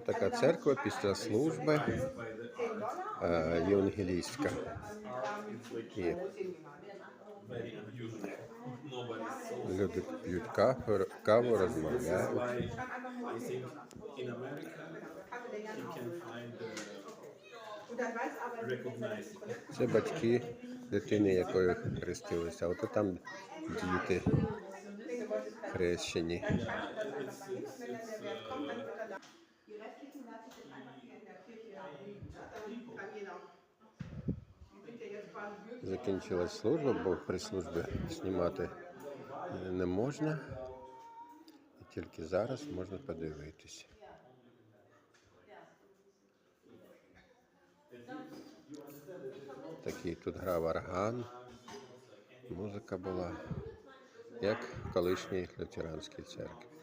Отака церква після служби е, євангелійська. І люди п'ють каву, каву розмовляють. Це батьки дитини, якою хрестилися. Ото там діти хрещені. Die restlichen Leute sind einfach hier in der Kirche. Dann ja jetzt quasi wirklich. Закінчилась служба, бо при службі знімати не можна. І тільки зараз можна подивитися. Такий тут грав орган, музика була, як в колишній лютеранській церкві.